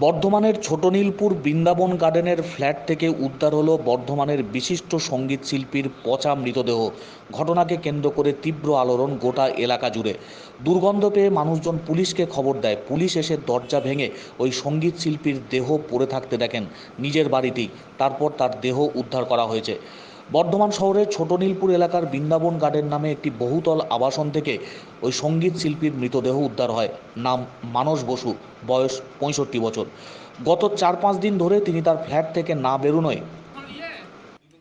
বর্ধমানের ছোট নীলপুর বৃন্দাবন গার্ডেনের ফ্ল্যাট থেকে উদ্ধার হলো বর্ধমানের বিশিষ্ট সংগীত শিল্পীর পচা মৃতদেহ। ঘটনাকে কেন্দ্র করে তীব্র আলোড়ন গোটা এলাকা জুড়ে। দুর্গন্ধ পেয়ে মানুষজন পুলিশকে খবর দেয়। পুলিশ এসে দরজা ভেঙে ওই সংগীত শিল্পীর দেহ পড়ে থাকতে দেখেন। নিজের বাড়িতেই। তারপর তার দেহ উদ্ধার করা হয়েছে। বর্ধমান শহরের ছোট নীলপুর এলাকার বৃন্দাবন গার্ডেন নামে একটি বহুতল আবাসন থেকে ওই সংগীত শিল্পীর মৃতদেহ উদ্ধার হয়। নাম মানস বসু, বয়স পঁয়ষট্টি বছর। গত চার পাঁচ দিন ধরে তিনি তার ফ্ল্যাট থেকে না বেরোনোয়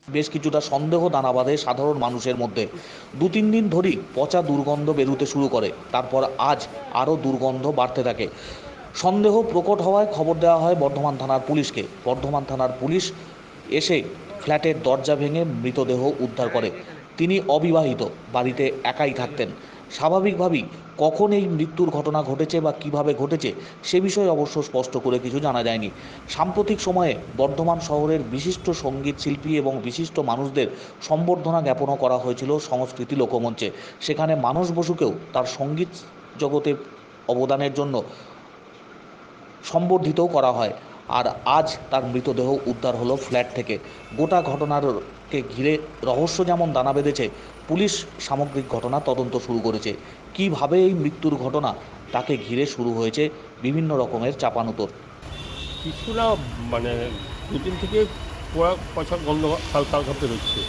বেশ কিছুটা সন্দেহ দানা বাঁধে সাধারণ মানুষের মধ্যে। দু তিন দিন ধরেই পচা দুর্গন্ধ বেরোতে শুরু করে। তারপর আজ আরও দুর্গন্ধ বাড়তে থাকে। সন্দেহ প্রকট হওয়ায় খবর দেওয়া হয় বর্ধমান থানার পুলিশকে। বর্ধমান থানার পুলিশ এসে ফ্ল্যাটের দরজা ভেঙে মৃতদেহ উদ্ধার করে। তিনি অবিবাহিত, বাড়িতে একাই থাকতেন। স্বাভাবিকভাবেই কখন এই মৃত্যুর ঘটনা ঘটেছে বা কীভাবে ঘটেছে, সে বিষয়ে অবশ্য স্পষ্ট করে কিছু জানা যায়নি। সাম্প্রতিক সময়ে বর্ধমান শহরের বিশিষ্ট সংগীত শিল্পী এবং বিশিষ্ট মানুষদের সম্বর্ধনা জ্ঞাপনও করা হয়েছিল সংস্কৃতি লোকমঞ্চে। সেখানে মানস বসুকেও তার সংগীত জগতে অবদানের জন্য সম্বর্ধিতও করা হয়। আর আজ তার মৃতদেহ উদ্ধার হলো ফ্ল্যাট থেকে। গোটা ঘটনারকে ঘিরে রহস্য যেমন দানা বেঁধেছে পুলিশ সামগ্রিক ঘটনা তদন্ত শুরু করেছে। কীভাবে এই মৃত্যুর ঘটনা তাকে ঘিরে শুরু হয়েছে বিভিন্ন রকমের চাপানুতর। কিছু না মানে দুদিন থেকে পোড়া পচা গন্ধ হালকা হালকা বেরোচ্ছে।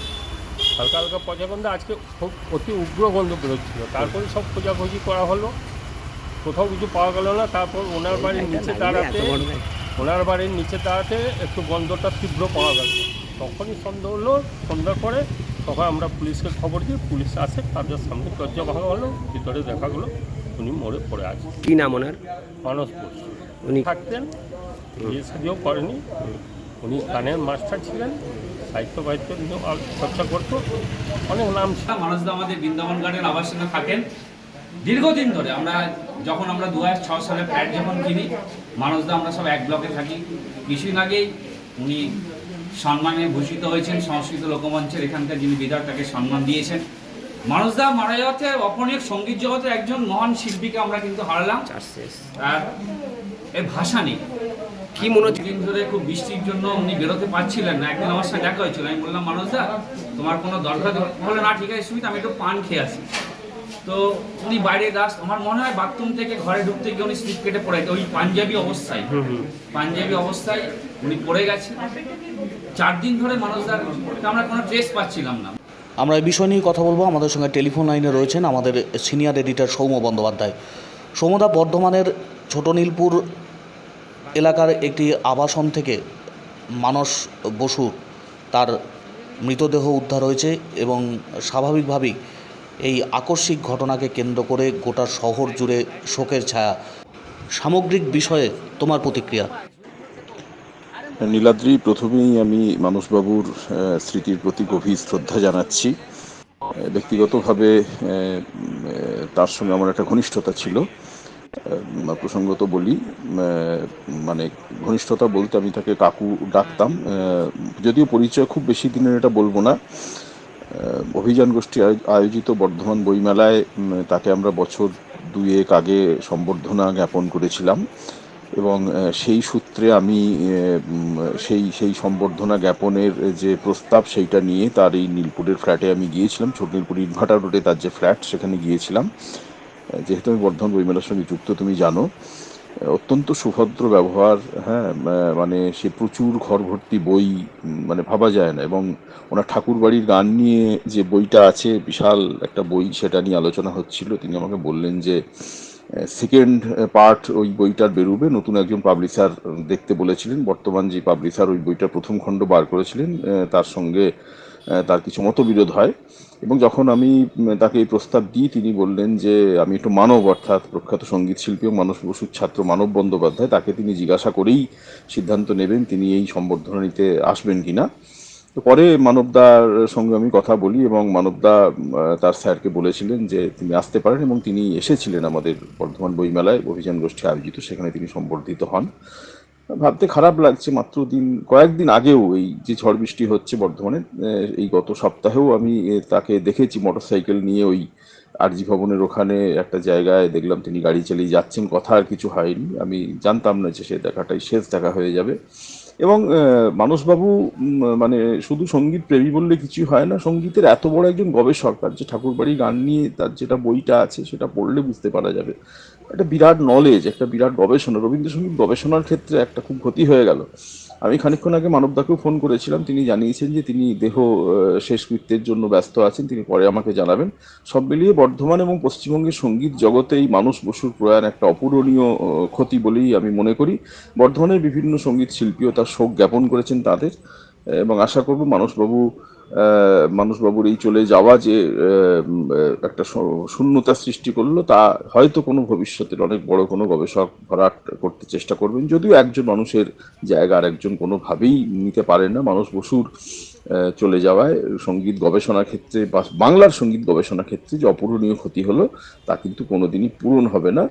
হালকা হালকা পচা গন্ধ আজকে খুব অতি উগ্র গন্ধ বেরোচ্ছিল। তারপরে সব খোঁজাখুঁজি করা হলো। কোথাও কিছু পাওয়া গেল না তারপর ওনার বাড়ির নিচে দাঁড়াতে ওনার বাড়ির নিচে দাঁড়াতে একটু গন্ধটা তীব্র পাওয়া গেল। তখনই সন্দেহ হলো সন্ধ্যা করে তখন আমরা পুলিশকে খবর দিই পুলিশ আসে তাদের সামনে দরজা ভাঙা হলো ভিতরে দেখা গেলো উনি মরে পড়ে আছে। কি নাম ওনার? মানুষ বোস উনি থাকতেন বিয়ে শাদিও করেনি। উনি গানের মাস্টার ছিলেন সাহিত্য বাহিত্য নিয়েও আল- চর্চা করতো অনেক নাম ছিল। মানুষদা আমাদের বৃন্দাবন গার্ডেন আবাসনে থাকেন। দীর্ঘদিন ধরে আমরা যখন আমরা দু সালে ফ্ল্যাট যখন কিনি মানুষদা আমরা সব এক ব্লকে থাকি। কিছুদিন আগেই উনি সম্মানে ভূষিত হয়েছেন সংস্কৃত লোকমঞ্চের এখানকার যিনি বিধায়ক তাকে সম্মান দিয়েছেন। মানুষদা মারা যাওয়াতে অপনীয় সংগীত জগতের একজন মহান শিল্পীকে আমরা কিন্তু হারালাম। আর এর ভাষা নেই। কি মনে হচ্ছে? দিন ধরে খুব বৃষ্টির জন্য উনি বেরোতে পারছিলেন না। একদিন আমার সাথে দেখা হয়েছিল। আমি বললাম মানুষদা তোমার কোনো দরকার বলে না ঠিক আছে সুমিত আমি একটু পান খেয়ে আসি। তো উনি বাইরে রাস্তা আমার মনে হয় বাথরুম থেকে ঘরে ঢুকতে গিয়ে উনি স্লিপ কেটে পড়ে ওই পাঞ্জাবি অবস্থায়। পাঞ্জাবি অবস্থায় উনি পড়ে গেছে। চার দিন ধরে মানুষদার আমরা কোনো ট্রেস পাচ্ছিলাম না। আমরা এই বিষয় নিয়ে কথা বলব। আমাদের সঙ্গে টেলিফোন লাইনে রয়েছেন আমাদের সিনিয়র এডিটর সৌম্য বন্দ্যোপাধ্যায়। সৌমদা বর্ধমানের ছোট নীলপুর এলাকার একটি আবাসন থেকে মানস বসু তার মৃতদেহ উদ্ধার হয়েছে এবং স্বাভাবিকভাবেই এই আকস্মিক ঘটনাকে কেন্দ্র করে গোটা শহর জুড়ে শোকের ছায়া। সামগ্রিক বিষয়ে তোমার প্রতিক্রিয়া? নীলাদ্রি প্রথমেই আমি মানসবাবুর আহ, স্মৃতির প্রতি গভীর শ্রদ্ধা জানাচ্ছি। ব্যক্তিগতভাবে তার সঙ্গে আমার একটা ঘনিষ্ঠতা ছিল। প্রসঙ্গত বলি মানে ঘনিষ্ঠতা বলতে আমি তাকে কাকু ডাকতাম। যদিও পরিচয় খুব বেশি দিনের এটা বলব না। অভিযান গোষ্ঠী আয়োজিত বর্ধমান বইমেলায় তাকে আমরা বছর দুয়েক আগে সম্বর্ধনা জ্ঞাপন করেছিলাম এবং সেই সূত্রে আমি সেই সেই সম্বর্ধনা জ্ঞাপনের যে প্রস্তাব সেইটা নিয়ে তার এই নীলপুরের ফ্ল্যাটে আমি গিয়েছিলাম। ছোট নীলপুর ইনভার্টার রোডে তার যে ফ্ল্যাট সেখানে গিয়েছিলাম। যেহেতু আমি বর্ধমান বইমেলার সঙ্গে যুক্ত, তুমি জানো। অত্যন্ত সুভদ্র ব্যবহার হ্যাঁ মানে সে প্রচুর ঘর ভর্তি বই মানে ভাবা যায় না এবং ওনার ঠাকুর বাড়ির গান নিয়ে যে বইটা আছে, বিশাল একটা বই সেটা নিয়ে আলোচনা হচ্ছিল। তিনি আমাকে বললেন যে সেকেন্ড পার্ট ওই বইটার বেরোবে। নতুন একজন পাবলিশার দেখতে বলেছিলেন। বর্তমান যে পাবলিশার ওই বইটার প্রথম খণ্ড বার করেছিলেন তার সঙ্গে তার কিছু মতবিরোধ হয়। এবং যখন আমি তাকে এই প্রস্তাব দিই, তিনি বললেন যে, আমি একটু মানব অর্থাৎ প্রখ্যাত সংগীত শিল্পী ও মানস বসুর ছাত্র মানব বন্দ্যোপাধ্যায়, তাকে তিনি জিজ্ঞাসা করেই সিদ্ধান্ত নেবেন তিনি এই সম্বর্ধনা নিতে আসবেন কিনা। তো পরে মানবদার সঙ্গে আমি কথা বলি এবং মানবদা তার স্যারকে বলেছিলেন যে, তিনি আসতে পারেন এবং তিনি এসেছিলেন আমাদের বর্ধমান বইমেলায় অভিযান গোষ্ঠী আয়োজিত, সেখানে তিনি সম্বর্ধিত হন। ভাবতে খারাপ লাগছে মাত্র দিন কয়েকদিন আগেও এই যে ঝড় বৃষ্টি হচ্ছে বর্ধমানে এই গত সপ্তাহেও আমি তাকে দেখেছি মোটরসাইকেল নিয়ে ওই আরজি ভবনের ওখানে একটা জায়গায়, দেখলাম তিনি গাড়ি চালিয়ে যাচ্ছেন, কথা আর কিছু হয়নি। আমি জানতাম না যে সে দেখাটাই শেষ দেখা হয়ে যাবে। এবং মানসবাবু মানে শুধু সংগীত প্রেমী বললে কিছুই হয় না, সঙ্গীতের এত বড় একজন গবেষক তার যে ঠাকুরবাড়ি গান নিয়ে তার যেটা বইটা আছে সেটা পড়লে বুঝতে পারা যাবে। একটা বিরাট নলেজ একটা বিরাট গবেষণা। রবীন্দ্রসঙ্গীত গবেষণার ক্ষেত্রে একটা খুব ক্ষতি হয়ে গেল। আমি খানিকক্ষণ আগে মানবদাকেও ফোন করেছিলাম। তিনি জানিয়েছেন যে তিনি দেহ শেষ শেষকৃত্যের জন্য ব্যস্ত আছেন। তিনি পরে আমাকে জানাবেন। সব মিলিয়ে বর্ধমান এবং পশ্চিমবঙ্গের সংগীত জগতে এই মানুষ বসুর প্রয়াণ একটা অপূরণীয় ক্ষতি বলেই আমি মনে করি। বর্ধমানের বিভিন্ন সংগীত শিল্পীও তার শোক জ্ঞাপন করেছেন তাদের। এবং আশা করব মানসবাবু আহ, মানসবাবুর এই চলে যাওয়া যে একটা শূন্যতা সৃষ্টি করল তা হয়তো কোনো ভবিষ্যতের অনেক বড় কোনো গবেষক ভরাট করতে চেষ্টা করবেন। যদিও একজন মানুষের জায়গা আর একজন কোনোভাবেই নিতে পারেন না। মানুষ বসুর চলে যাওয়ায় সংগীত গবেষণার ক্ষেত্রে বা বাংলার সংগীত গবেষণার ক্ষেত্রে যে অপূরণীয় ক্ষতি হলো তা কিন্তু কোনোদিনই পূরণ হবে না।